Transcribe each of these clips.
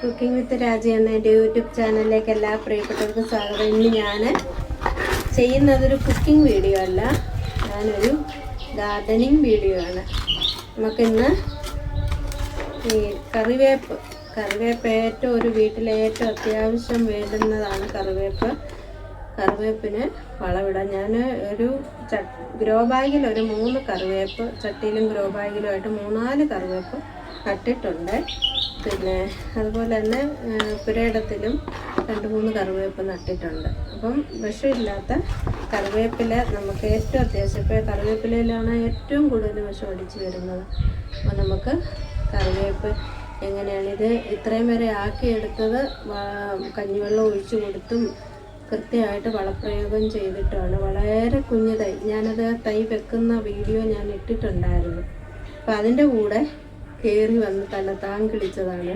Cooking വിത്ത് രാജി എന്ന എന്റെ യൂട്യൂബ് ചാനലിലേക്ക് എല്ലാ പ്രിയപ്പെട്ടവർക്കും സ്വാഗതം. ഇന്ന് ഞാൻ ചെയ്യുന്നതൊരു കുക്കിംഗ് വീഡിയോ അല്ല. ഞാനൊരു ഗാർഡനിങ് വീഡിയോ ആണ്. നമുക്കിന്ന് ഈ കറിവേപ്പ് കറിവേപ്പ് ഏറ്റവും ഒരു വീട്ടിലെ ഏറ്റവും അത്യാവശ്യം വേണ്ടുന്നതാണ് കറിവേപ്പ്. കറിവേപ്പിന് വളമിടാൻ ഞാൻ ഒരു ഗ്രോ ബാഗിൽ ഒരു മൂന്ന് കറിവേപ്പ് ചട്ടിയിലും ഗ്രോ ബാഗിലുമായിട്ട് മൂന്നാൽ കറിവേപ്പ് നട്ടിട്ടുണ്ട്. പിന്നെ അതുപോലെ തന്നെ പുരയിടത്തിലും രണ്ട് മൂന്ന് കറിവേപ്പ് നട്ടിട്ടുണ്ട്. അപ്പം വിഷമില്ലാത്ത കറിവേപ്പില നമുക്ക് ഏറ്റവും അത്യാവശ്യം ഇപ്പോൾ കറിവേപ്പിലയിലാണ് ഏറ്റവും കൂടുതൽ വിഷം അടിച്ച് വരുന്നത്. അപ്പോൾ നമുക്ക് കറിവേപ്പ് എങ്ങനെയാണ് ഇത് ഇത്രയും വരെ ആക്കിയെടുത്തത്? കഞ്ഞിവെള്ളം ഒഴിച്ചു കൊടുത്തും കൃത്യമായിട്ട് വളപ്രയോഗം ചെയ്തിട്ടാണ്. വളരെ കുഞ്ഞു തൈ ഞാനത് തൈ വെക്കുന്ന വീഡിയോ ഞാൻ ഇട്ടിട്ടുണ്ടായിരുന്നു. അപ്പം അതിന്റെ കൂടെ കയറി വന്ന് താൻ കിളിച്ചതാണ്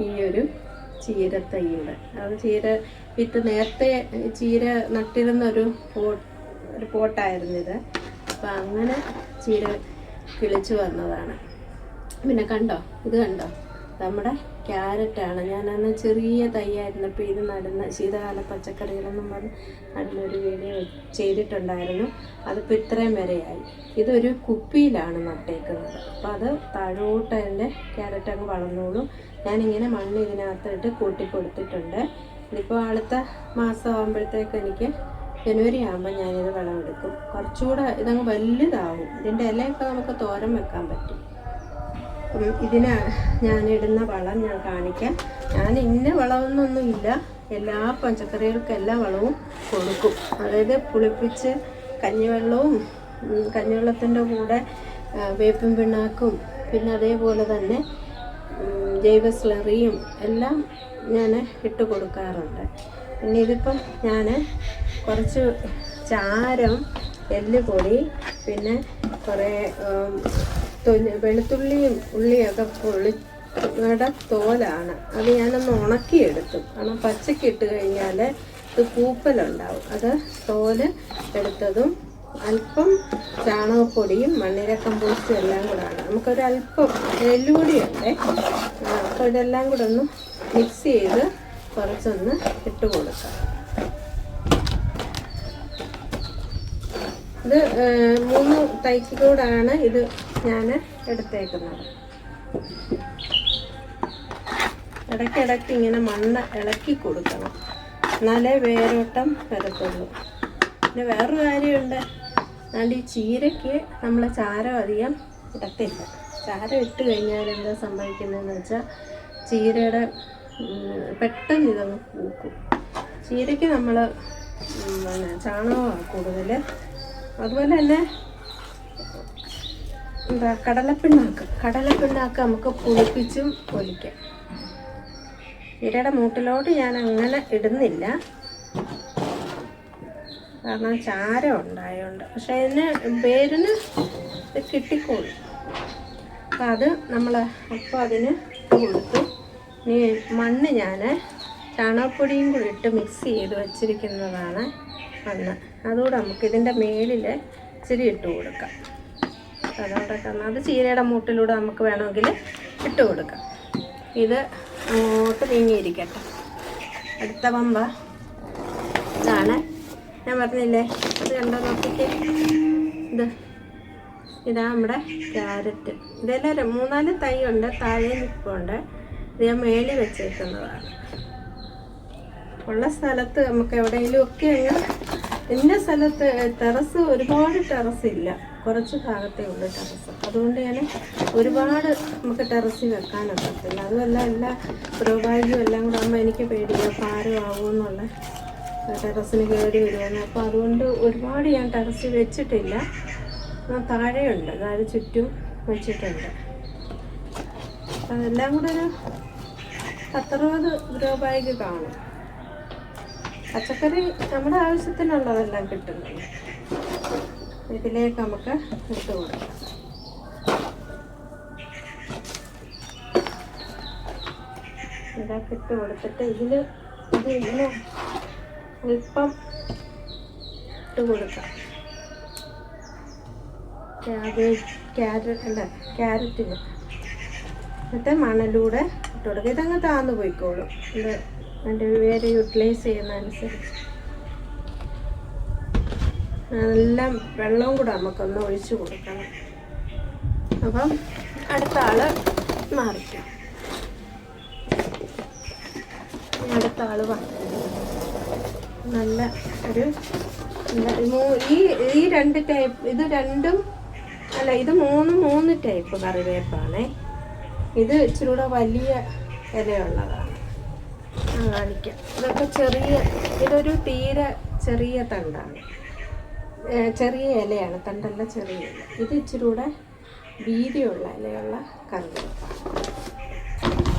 ഈ ഒരു ചീര ചീരത്തൈയുടെ. അത് ചീര വിത്ത് നേരത്തെ ചീര നട്ടിരുന്ന ഒരു പോട്ട് ഒരു പോട്ടായിരുന്നു ഇത്. അപ്പം അങ്ങനെ ചീര കിളിച്ചു വന്നതാണ്. പിന്നെ കണ്ടോ? ഇത് കണ്ടോ? നമ്മുടെ ക്യാരറ്റാണ്. ഞാനന്ന് ചെറിയ തൈയായിരുന്നപ്പോൾ ഇത് നടുന്ന ശീതകാല പച്ചക്കറികളെന്നും പറഞ്ഞ് നടുന്നൊരു വീഡിയോ ചെയ്തിട്ടുണ്ടായിരുന്നു. അതിപ്പോൾ ഇത്രയും വരെയായി. ഇതൊരു കുപ്പിയിലാണ് നട്ടേക്കുന്നത്. അപ്പോൾ അത് താഴോട്ട് അതിന്റെ ക്യാരറ്റ് അങ്ങ് വളർന്നോളും. ഞാനിങ്ങനെ മണ്ണ് ഇതിനകത്തിട്ട് കൂട്ടി കൊടുത്തിട്ടുണ്ട് ഇതിപ്പോൾ അടുത്ത മാസം ആകുമ്പോഴത്തേക്ക് എനിക്ക് ജനുവരി ആകുമ്പോൾ ഞാനിത് വളമെടുക്കും കുറച്ചുകൂടെ ഇതങ്ങ് വലുതാവും. ഇതിന്റെ ഇലയൊക്കെ നമുക്ക് തോരൻ വെക്കാൻ പറ്റും. ഇതിന് ഞാൻ ഇടുന്ന വളം ഞാൻ കാണിക്കാം. ഞാൻ ഇന്ന വളമെന്നൊന്നുമില്ല എല്ലാ പച്ചക്കറികൾക്കും എല്ലാ വളവും കൊടുക്കും. അതായത് പുളിപ്പിച്ച് കഞ്ഞിവെള്ളവും കഞ്ഞിവെള്ളത്തിന്റെ കൂടെ വേപ്പും പിണ്ണാക്കും പിന്നെ അതേപോലെ തന്നെ ജൈവ സ്ലറിയും എല്ലാം ഞാൻ ഇട്ട് കൊടുക്കാറുണ്ട്. പിന്നെ ഇതിപ്പം ഞാൻ കുറച്ച് ചാരം എല്ലുപൊടി പിന്നെ കുറേ വെളുത്തുള്ളിയും ഉള്ളിയൊക്കെ പൊളിയുടെ തോലാണ്. അത് ഞാനൊന്ന് ഉണക്കിയെടുത്തു. കാരണം പച്ചക്ക് ഇട്ട് കഴിഞ്ഞാൽ ഇത് കൂപ്പലുണ്ടാവും. അത് തോൽ എടുത്തതും അല്പം ചാണകപ്പൊടിയും മണ്ണിര കമ്പോസ്റ്റും എല്ലാം കൂടാണ്. നമുക്കൊരു അല്പം എല്ലുപൊടിയുണ്ട് അപ്പോൾ ഇതെല്ലാം കൂടെ ഒന്ന് മിക്സ് ചെയ്ത് കുറച്ചൊന്ന് ഇട്ട് കൊടുക്കാം. ഇത് മൂന്ന് തൈക്കിലൂടാണ് ഇത് ഞാൻ എടുത്തേക്കുന്നത്. ഇടയ്ക്കിടയ്ക്ക് ഇങ്ങനെ മണ്ണ് ഇളക്കി കൊടുക്കണം. എന്നാലേ വേരോട്ടം വരത്തുള്ളൂ. പിന്നെ വേറൊരു കാര്യമുണ്ട്. അതുകൊണ്ട് ഈ ചീരയ്ക്ക് നമ്മൾ ചാരം അധികം ഇടത്തില്ല. ചാരം ഇട്ട് കഴിഞ്ഞാൽ എന്താ സംഭവിക്കുന്നതെന്ന് വെച്ചാൽ ചീരയുടെ പെട്ടെന്ന് ഇതങ്ങ് പൂക്കും. ചീരയ്ക്ക് നമ്മൾ ചാണകമാണ് കൂടുതൽ അതുപോലെ തന്നെ എന്താ കടലപ്പിണ്ണാക്ക്. കടലപ്പിണ്ണാക്ക് നമുക്ക് പുളിപ്പിച്ചും പൊലിക്കാം ഇരയുടെ മൂട്ടിലോട്ട് ഞാൻ അങ്ങനെ ഇടുന്നില്ല. കാരണം ചാരം ഉണ്ടായതുകൊണ്ട് പക്ഷെ അതിന് ഇത് കിട്ടിക്കോളും. അപ്പം അത് നമ്മൾ അപ്പോൾ അതിന് കൊടുത്തു. ഇനി മണ്ണ് ഞാൻ ചാണകപ്പൊടിയും കൂടി ഇട്ട് മിക്സ് ചെയ്ത് വെച്ചിരിക്കുന്നതാണ് മണ്ണ്. അതുകൂടെ നമുക്ക് ഇതിന്റെ മേലിൽ ഇച്ചിരി ഇട്ട് കൊടുക്കാം. തന്നെ അത് ചീരയുടെ മൂട്ടിലൂടെ നമുക്ക് വേണമെങ്കിൽ ഇട്ട് കൊടുക്കാം. ഇത് അങ്ങോട്ട് നീങ്ങിയിരിക്കട്ടെ. അടുത്ത പമ്പ ഇതാണ്. ഞാൻ പറഞ്ഞില്ലേ ഇത് കണ്ടോ നോക്കിക്കേ. ഇത്. ഇതാ നമ്മുടെ ക്യാരറ്റ്. ഇതെല്ലാം മൂന്നാൽ തൈ ഉണ്ട് താഴെ നിൽപ്പുണ്ട് ഇത് ഞാൻ മേളി വെച്ചേക്കുന്നതാണ്. ഉള്ള സ്ഥലത്ത് നമുക്ക് എവിടെയെങ്കിലും ഒക്കെ അങ്ങ് ഇന്ന സ്ഥലത്ത് ടെറസ് ഒരുപാട് ടെറസ് ഇല്ല. കുറച്ച് ഭാഗത്തേ ഉള്ളൂ ടെറസ്. അതുകൊണ്ട് ഞാൻ ഒരുപാട് നമുക്ക് ടെറസിൽ വെക്കാനൊക്കത്തില്ല അതുമല്ല എല്ലാ പ്രഭാഗ്യവും എല്ലാം കൂടെ ആകുമ്പോൾ എനിക്ക് പേടിയോ ഭാരമാകുമെന്നുള്ള ടെറസിന് കയറി വരുമെന്ന് അപ്പോൾ അതുകൊണ്ട് ഒരുപാട് ഞാൻ ടെറസിൽ വെച്ചിട്ടില്ല. താഴെയുണ്ട്. താഴെ ചുറ്റും വെച്ചിട്ടുണ്ട്. അതെല്ലാം കൂടെ ഒരു പത്തറുപത് ബാഗ് കാണും. പച്ചക്കറി നമ്മുടെ ആവശ്യത്തിനുള്ളതെല്ലാം കിട്ടുന്നുണ്ട്. ഇതിലേക്ക് നമുക്ക് ഇട്ട് കൊടുക്കാം. ഇതൊക്കെ ഇട്ട് കൊടുത്തിട്ട് ഇതിൽ ഇത് ഇതിന് അല്പം ഇട്ട് കൊടുക്കാം. ക്യാബേജ് ക്യാരറ്റ് അല്ല ക്യാരറ്റിന് എന്നിട്ട് മണലൂടെ ഇട്ട് കൊടുക്കുക ഇതങ്ങ് താന്നു പോയിക്കോളും. ഇത് അതിന്റെ വേര് യൂട്ടിലൈസ് ചെയ്യുന്നതനുസരിച്ച്. എല്ലാം വെള്ളവും കൂടെ നമുക്കൊന്ന് ഒഴിച്ചു കൊടുക്കണം. അപ്പം അടുത്ത ആൾ മാറിക്കാം അടുത്ത ആൾ നല്ല ഒരു ഈ ഈ രണ്ട് ടൈപ്പ് ഇത് രണ്ടും അല്ല ഇത് മൂന്ന് മൂന്ന് ടൈപ്പ് കറിവേപ്പാണേ. ഇത് ഇച്ചിരി കൂടെ വലിയ ഇലയുള്ളതാണ്. കാണിക്കാം. ഇതൊക്കെ ചെറിയ ഇതൊരു തീരെ ചെറിയ തണ്ടാണ്. ചെറിയ ഇലയാണ് തണ്ടല്ല ചെറിയ ഇല. ഇത് ഇച്ചിരി കൂടെ വീതിയുള്ള ഇലയുള്ള കറിവേപ്പ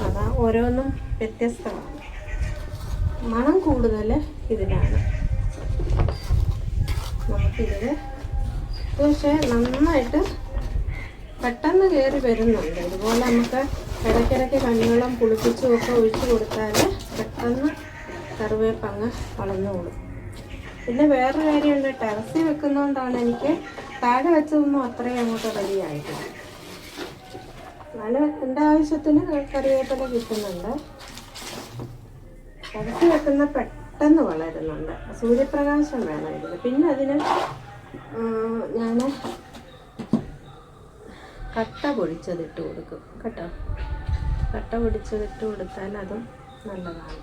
അതാ ഓരോന്നും വ്യത്യസ്തമാണ്. മണം കൂടുതൽ ഇതിനാണ് നമുക്കിതിൽ പക്ഷേ നന്നായിട്ട് പെട്ടെന്ന് കയറി വരുന്നുണ്ട്. ഇതുപോലെ നമുക്ക് ഇടയ്ക്കിടയ്ക്ക് കണ്ണുകളും പുളിപ്പിച്ചും ഒക്കെ ഒഴിച്ചു കൊടുത്താൽ പെട്ടെന്ന് കറിവേപ്പങ്ങ് വളർന്നോളും പിന്നെ വേറൊരു കാര്യമുണ്ട്. ടെറസിൽ വെക്കുന്നതുകൊണ്ടാണ് എനിക്ക് താഴെ വെച്ചതൊന്നും അത്രയും അങ്ങോട്ട് റെഡി ആയിട്ടില്ല. എന്നാലും എന്റെ ആവശ്യത്തിന് കറിവേപ്പില കിട്ടുന്നുണ്ട്. ടെറസിൽ വെക്കുന്ന പെട്ടെന്ന് വളരുന്നുണ്ട്. സൂര്യപ്രകാശം വേണം ഇതിന്. പിന്നെ അതിന് ഞാൻ കട്ട പൊടിച്ചതിട്ട് കൊടുക്കും. കേട്ടോ? കട്ട പൊടിച്ചതിട്ട് കൊടുത്താൽ അതും നല്ലതാണ്.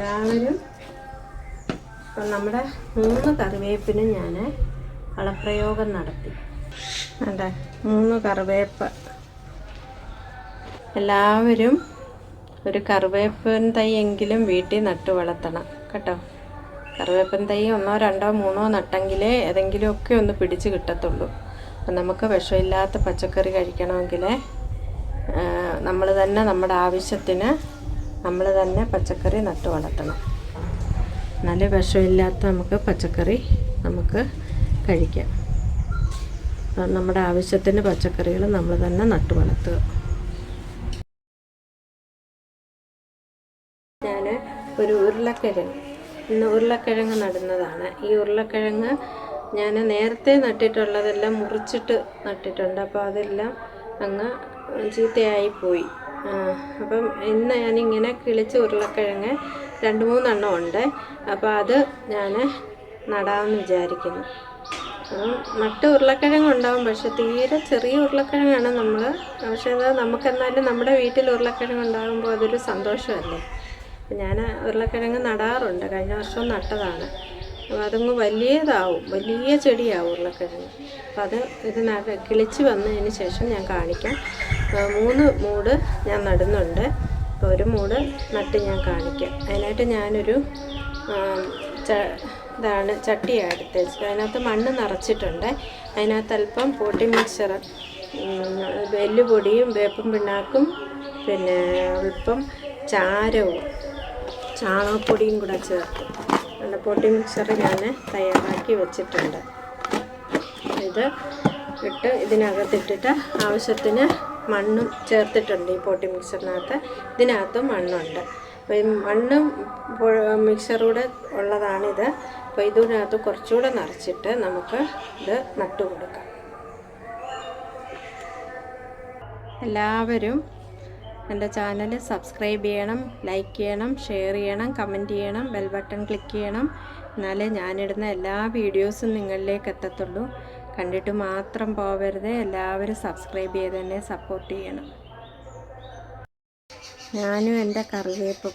എല്ലാവരും. ഇപ്പം നമ്മുടെ മൂന്ന് കറിവേപ്പിനും ഞാൻ വളപ്രയോഗം നടത്തി. അതെ മൂന്ന് കറിവേപ്പ്. എല്ലാവരും ഒരു കറിവേപ്പൻ തൈയെങ്കിലും വീട്ടിൽ നട്ട് വളർത്തണം. കേട്ടോ? കറിവേപ്പൻ തൈ ഒന്നോ രണ്ടോ മൂന്നോ നട്ടെങ്കിലേ ഏതെങ്കിലുമൊക്കെ ഒന്ന് പിടിച്ച് കിട്ടത്തുള്ളൂ. അപ്പം നമുക്ക് വിഷമില്ലാത്ത പച്ചക്കറി കഴിക്കണമെങ്കിൽ നമ്മൾ തന്നെ നമ്മുടെ ആവശ്യത്തിന് നമ്മൾ തന്നെ പച്ചക്കറി നട്ട് വളർത്തണം. നല്ല വിഷമില്ലാത്ത നമുക്ക് പച്ചക്കറി നമുക്ക് കഴിക്കാം. നമ്മുടെ ആവശ്യത്തിന് പച്ചക്കറികൾ നമ്മൾ തന്നെ നട്ട് വളർത്തുക. ഞാൻ ഒരു ഉരുളക്കിഴങ്ങ് ഇന്ന് ഉരുളക്കിഴങ്ങ് നടുന്നതാണ്. ഈ ഉരുളക്കിഴങ്ങ് ഞാൻ നേരത്തെ നട്ടിട്ടുള്ളതെല്ലാം മുറിച്ചിട്ട് നട്ടിട്ടുണ്ട്. അപ്പോൾ അതെല്ലാം അങ്ങ് ചീത്തയായി പോയി. ആ, അപ്പം ഇന്ന് ഞാനിങ്ങനെ കിളിച്ച് ഉരുളക്കിഴങ്ങ് രണ്ട് മൂന്നെണ്ണം ഉണ്ട്. അപ്പോൾ അത് ഞാൻ നടാമെന്ന് വിചാരിക്കുന്നു. നട്ട് ഉരുളക്കിഴങ്ങ് ഉണ്ടാവും പക്ഷെ തീരെ ചെറിയ ഉരുളക്കിഴങ്ങാണ് നമ്മൾ പക്ഷേ അത് നമുക്കെന്നാലും നമ്മുടെ വീട്ടിൽ ഉരുളക്കിഴങ്ങ് ഉണ്ടാകുമ്പോൾ അതൊരു സന്തോഷമല്ലേ? ഞാൻ ഉരുളക്കിഴങ്ങ് നടാറുണ്ട്. കഴിഞ്ഞ വർഷം നട്ടതാണ്. അപ്പോൾ അതങ്ങ് വലിയതാവും. വലിയ ചെടിയാവും ഉരുളക്കിഴങ്ങ്. അപ്പോൾ അത് ഇത് കിളിച്ച് വന്നതിന് ശേഷം ഞാൻ കാണിക്കാം. മൂന്ന് മൂട് ഞാൻ നടുന്നുണ്ട്. അപ്പോൾ ഒരു മൂട് നട്ട് ഞാൻ കാണിക്കാം. അതിനായിട്ട് ഞാനൊരു ഇതാണ് ചട്ടിയാണ് എടുത്ത് വെച്ചത് അതിനകത്ത് മണ്ണ് നിറച്ചിട്ടുണ്ട്. അതിനകത്ത് അല്പം പോട്ടി മിക്സർ എല്ലുപൊടിയും വേപ്പും പിണ്ണാക്കും പിന്നെ അല്പം ചാരവും ചാണകപ്പൊടിയും കൂടെ ചേർക്കും നല്ല പൊട്ടി മിക്സർ ഞാൻ തയ്യാറാക്കി വെച്ചിട്ടുണ്ട്. ഇത് ഇട്ട് ഇതിനകത്തിട്ടിട്ട് ആവശ്യത്തിന് മണ്ണും ചേർത്തിട്ടുണ്ട് ഈ പോട്ടി മിക്സറിനകത്ത്. ഇതിനകത്തും മണ്ണുണ്ട്. അപ്പോൾ ഈ മണ്ണും മിക്സറൂടെ ഉള്ളതാണിത്. അപ്പോൾ ഇതിനകത്ത് കുറച്ചുകൂടെ നിറച്ചിട്ട് നമുക്ക് ഇത് നട്ടു കൊടുക്കാം. എല്ലാവരും എന്റെ ചാനൽ സബ്സ്ക്രൈബ് ചെയ്യണം ലൈക്ക് ചെയ്യണം ഷെയർ ചെയ്യണം കമന്റ് ചെയ്യണം ബെൽ ബട്ടൺ ക്ലിക്ക് ചെയ്യണം. എന്നാലേ ഞാനിടുന്ന എല്ലാ വീഡിയോസും നിങ്ങളിലേക്ക് എത്തത്തുള്ളൂ. കണ്ടിട്ട് മാത്രം പോവരുത്. എല്ലാവരും സബ്സ്ക്രൈബ് ചെയ്ത് തന്നെ സപ്പോർട്ട് ചെയ്യണം. ഞാനും എന്റെ കറിവേപ്പും